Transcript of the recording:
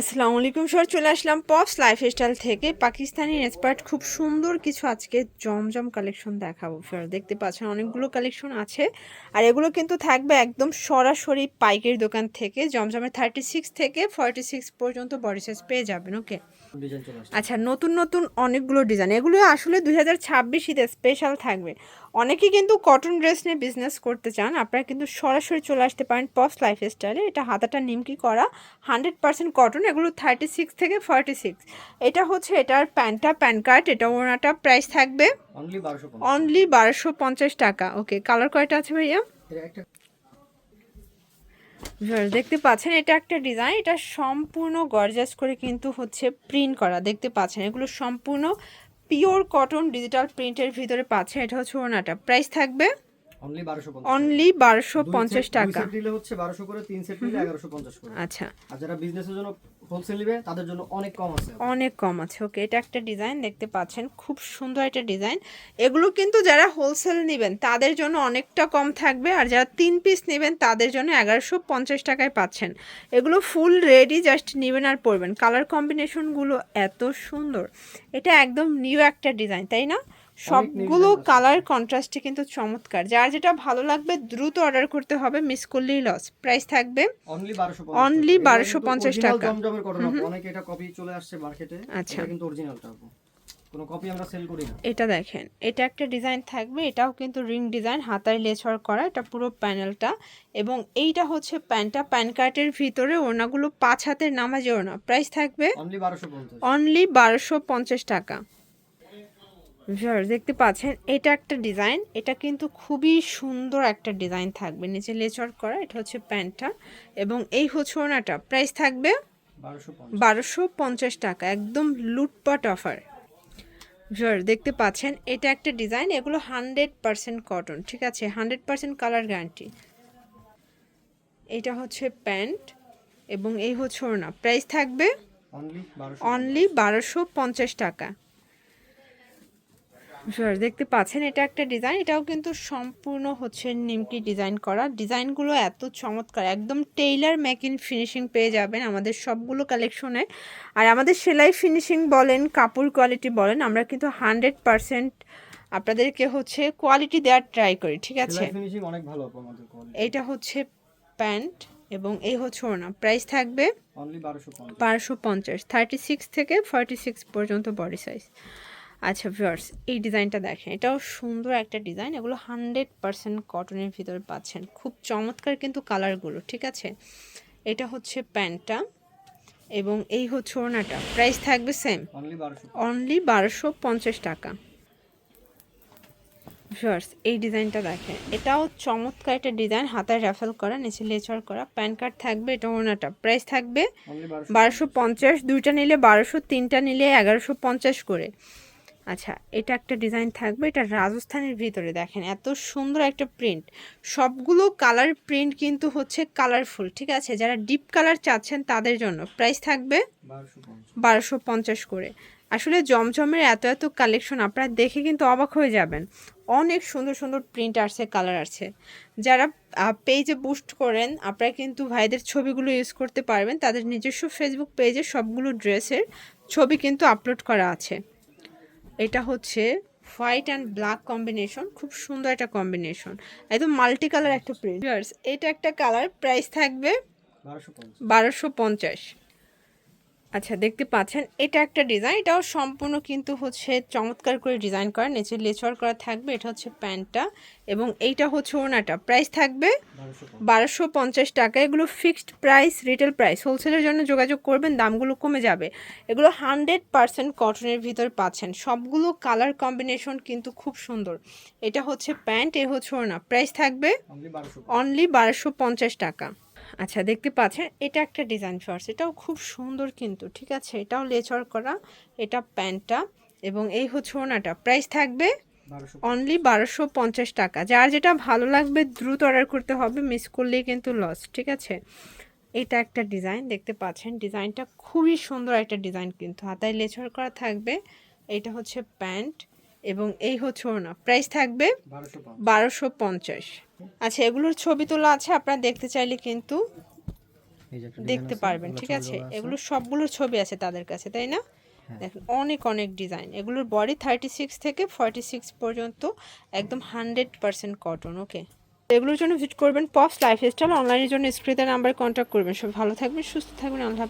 আসসালামু আলাইকুম স্যার চলে আসলাম পপস লাইফস্টাইল থেকে। পাকিস্তানি এক্সপার্ট খুব সুন্দর কিছু আজকে জমজম কালেকশন দেখাবো। স্যার দেখতে পাচ্ছেন অনেকগুলো কালেকশন আছে। আর এগুলো কিন্তু থাকবে একদম সরাসরি পাইকারি দোকান থেকে। জমজমের থার্টি সিক্স থেকে ফর্টি সিক্স পর্যন্ত বডি সাইজ পেয়ে যাবেন ওকে আচ্ছা নতুন নতুন অনেকগুলো ডিজাইন এগুলো আসলে দুই হাজার ছাব্বিশ শীতে স্পেশাল থাকবে। অনেকেই কিন্তু কটন ড্রেস নিয়ে বিজনেস করতে চান। আপনারা কিন্তু সরাসরি চলে আসতে পারেন পপস লাইফস্টাইলে এটা হাতাটা নিমকি করা। হান্ড্রেড পার্সেন্ট কটন এগুলো থার্টি সিক্স থেকে ফর্টি সিক্স এটা হচ্ছে এটার প্যান্টটা প্যান কার্ড এটা ওনাটা প্রাইস থাকবে অনলি বারোশো পঞ্চাশ। টাকা। ওকে কালার কয়টা আছে ভাইয়া? দেখতে পাচ্ছেন এটা একটা ডিজাইন এটা সম্পূর্ণ গর্জাস করে কিন্তু হচ্ছে প্রিন্ট করা। দেখতে পাচ্ছেন এগুলো সম্পূর্ণ পিওর কটন ডিজিটাল প্রিন্টের ভিতরে পাচ্ছেন এটা হচ্ছে ওনাটা প্রাইস থাকবে অনলি বারোশো পঞ্চাশ টাকা। নিলে হচ্ছে বারোশো করে তিন সেট নিলে এগারোশো পঞ্চাশ করে। আচ্ছা। আর যারা বিজনেসের জন্য হোলসেল নিবে তাদের জন্য অনেক কম আছে। অনেক কম আছে। ওকে এটা একটা ডিজাইন দেখতে পাচ্ছেন। খুব সুন্দর একটা ডিজাইন এগুলো কিন্তু যারা হোলসেল নেবেন তাদের জন্য অনেকটা কম থাকবে। আর যারা তিন পিস নেবেন তাদের জন্য এগারোশো পঞ্চাশ টাকায় পাচ্ছেন। এগুলো ফুল রেডি জাস্ট নেবেন আর পরবেন। কালার কম্বিনেশনগুলো এত সুন্দর। এটা একদম নিউ একটা ডিজাইন তাই না? সবগুলো কালার কন্ট্রাস্টে কিন্তু চমৎকার। যার যেটা ভালো লাগবে দ্রুত অর্ডার করতে হবে মিস করলেই লস প্রাইস থাকবে অনলি বারোশো পঞ্চাশ টাকা। অনেকে এটা কপি চলে আসছে মার্কেটে আচ্ছা। কিন্তু অরিজিনালটা কোনো কপি আমরা সেল করি না। এটা দেখেন এটা একটা ডিজাইন থাকবে এটাও কিন্তু রিং ডিজাইন হাতায় লেছর করা এটা পুরো প্যানেলটা এবং এইটা হচ্ছে প্যান্টটা প্যান কার্টের ভিতরে ওনাগুলো পাঁচ হাতের নামাজে ওনা প্রাইস থাকবে অনলি বারোশো অনলি বারোশো পঞ্চাশ টাকা। Viewers, দেখতে পাচ্ছেন এটা একটা ডিজাইন। এটা কিন্তু খুবই সুন্দর একটা ডিজাইন থাকবে। নিচে লেচর করা এটা হচ্ছে প্যান্টটা। এবং এই হচ্ছে ওনাটা। প্রাইস থাকবে বারোশো পঞ্চাশ। টাকা। একদম লুটপাট অফার। ভিউয়ার দেখতে পাচ্ছেন এটা একটা ডিজাইন। এগুলো হান্ড্রেড পারসেন্ট কটন ঠিক আছে? Hundred percent colour guarantee. এটা হচ্ছে প্যান্ট এবং এই হচ্ছে ওড়না। প্রাইস থাকবে অনলি বারোশো পঞ্চাশ টাকা। দেখতে পাচ্ছেন এটা একটা ডিজাইন এটাও কিন্তু সম্পূর্ণ হচ্ছে নিমকি ডিজাইন করা। ডিজাইনগুলো এত চমৎকার একদম টেইলার মেকিং ফিনিশিং পেয়ে যাবেন আমাদের সবগুলো কালেকশনে আর আমাদের সেলাই ফিনিশিং বলেন কাপড় কোয়ালিটি বলেন আমরা কিন্তু হান্ড্রেড পারসেন্ট আপনাদেরকে হচ্ছে কোয়ালিটি দেওয়ার ট্রাই করি ঠিক আছে? এইটা হচ্ছে প্যান্ট এবং এই হচ্ছে ওনা প্রাইস থাকবে বারোশো পঞ্চাশ। থার্টি সিক্স থেকে ফর্টি সিক্স পর্যন্ত বডি সাইজ আচ্ছা ভিউয়ার্স এই ডিজাইনটা দেখেন। এটাও সুন্দর একটা ডিজাইন এগুলো হান্ড্রেড পারসেন্ট কটনের ভিতর পাচ্ছেন। খুব চমৎকার কিন্তু কালারগুলো ঠিক আছে? এটা হচ্ছে প্যান্টটা এবং এই হচ্ছে ওনাটা প্রাইস থাকবে সেম অনলি বারোশো। পঞ্চাশ টাকা। ভিউয়ার্স এই ডিজাইনটা দেখেন। এটাও চমৎকার একটা ডিজাইন হাতায় র্যাফেল করা নিচে লেচার করা প্যান কার্ড থাকবে এটা ওনাটা প্রাইস থাকবে বারোশো পঞ্চাশ দুইটা নিলে বারোশো তিনটা নিলে এগারোশো পঞ্চাশ করে। আচ্ছা এটা একটা ডিজাইন থাকবে এটা রাজস্থানের ভিতরে দেখেন এত সুন্দর একটা প্রিন্ট সবগুলো কালার প্রিন্ট কিন্তু হচ্ছে কালারফুল ঠিক আছে? যারা ডিপ কালার চাচ্ছেন তাদের জন্য। প্রাইস থাকবে বারোশো পঞ্চাশ। করে। আসলে জমজমের এত এত কালেকশন আপনারা দেখে কিন্তু অবাক হয়ে যাবেন। অনেক সুন্দর সুন্দর প্রিন্ট আসছে কালার আছে যারা পেজে বুস্ট করেন আপনারা কিন্তু ভাইদের ছবিগুলো ইউজ করতে পারবেন। তাদের নিজস্ব ফেসবুক পেজে সবগুলো ড্রেসের ছবি কিন্তু আপলোড করা আছে। এটা হচ্ছে হোয়াইট অ্যান্ড ব্ল্যাক কম্বিনেশন খুব সুন্দর একটা কম্বিনেশন একদম মাল্টি কালার একটা প্রিন্ট। এটা একটা কালার প্রাইস থাকবে বারোশো পঞ্চাশ। বারোশো পঞ্চাশ। আচ্ছা দেখতে পাচ্ছেন এটা একটা ডিজাইন এটাও সম্পূর্ণ কিন্তু হচ্ছে চমৎকার করে ডিজাইন করা নিচে লেচর করা থাকবে এটা হচ্ছে প্যান্টটা এবং এইটা হচ্ছে ওনাটা প্রাইস থাকবে বারোশো বারোশো পঞ্চাশ টাকা এগুলো ফিক্সড প্রাইস রিটেল প্রাইস। হোলসেলের জন্য যোগাযোগ করবেন দামগুলো কমে যাবে। এগুলো হান্ড্রেড পারসেন্ট কটনের ভিতর পাচ্ছেন। সবগুলো কালার কম্বিনেশন কিন্তু খুব সুন্দর। এটা হচ্ছে প্যান্ট এ হচ্ছে ওনা প্রাইস থাকবে অনলি বারোশো পঞ্চাশ টাকা। আচ্ছা দেখতে পাচ্ছেন এটা একটা ডিজাইন ফার্স এটাও খুব সুন্দর কিন্তু ঠিক আছে? এটাও লেচর করা এটা প্যান্টটা এবং এই হচ্ছে ওনাটা প্রাইস থাকবে অনলি বারোশো পঞ্চাশ টাকা। যার যেটা ভালো লাগবে দ্রুত অর্ডার করতে হবে মিস করলেই কিন্তু লস ঠিক আছে? এটা একটা ডিজাইন দেখতে পাচ্ছেন ডিজাইনটা খুবই সুন্দর একটা ডিজাইন কিন্তু। হাতায় লেচর করা থাকবে এটা হচ্ছে প্যান্ট। এবং এই হচ্ছে ওনা প্রাইস থাকবে বারোশো পঞ্চাশ। আচ্ছা এগুলোর ছবি তোলা আছে আপনারা দেখতে চাইলে কিন্তু দেখতে পারবেন ঠিক আছে? এগুলো সবগুলোর ছবি আছে তাদের কাছে তাই না? হ্যাঁ। দেখেন অনেক অনেক ডিজাইন এগুলোর বডি থার্টি সিক্স থেকে ফর্টি সিক্স পর্যন্ত একদম হান্ড্রেড পার্সেন্ট কটন ওকে এগুলোর জন্য ভিজিট করবেন পপস লাইফস্টাইল অনলাইনের জন্য স্ক্রিনের নাম্বার কন্ট্যাক্ট করবেন। সব ভালো থাকবেন সুস্থ থাকবেন আল্লাহ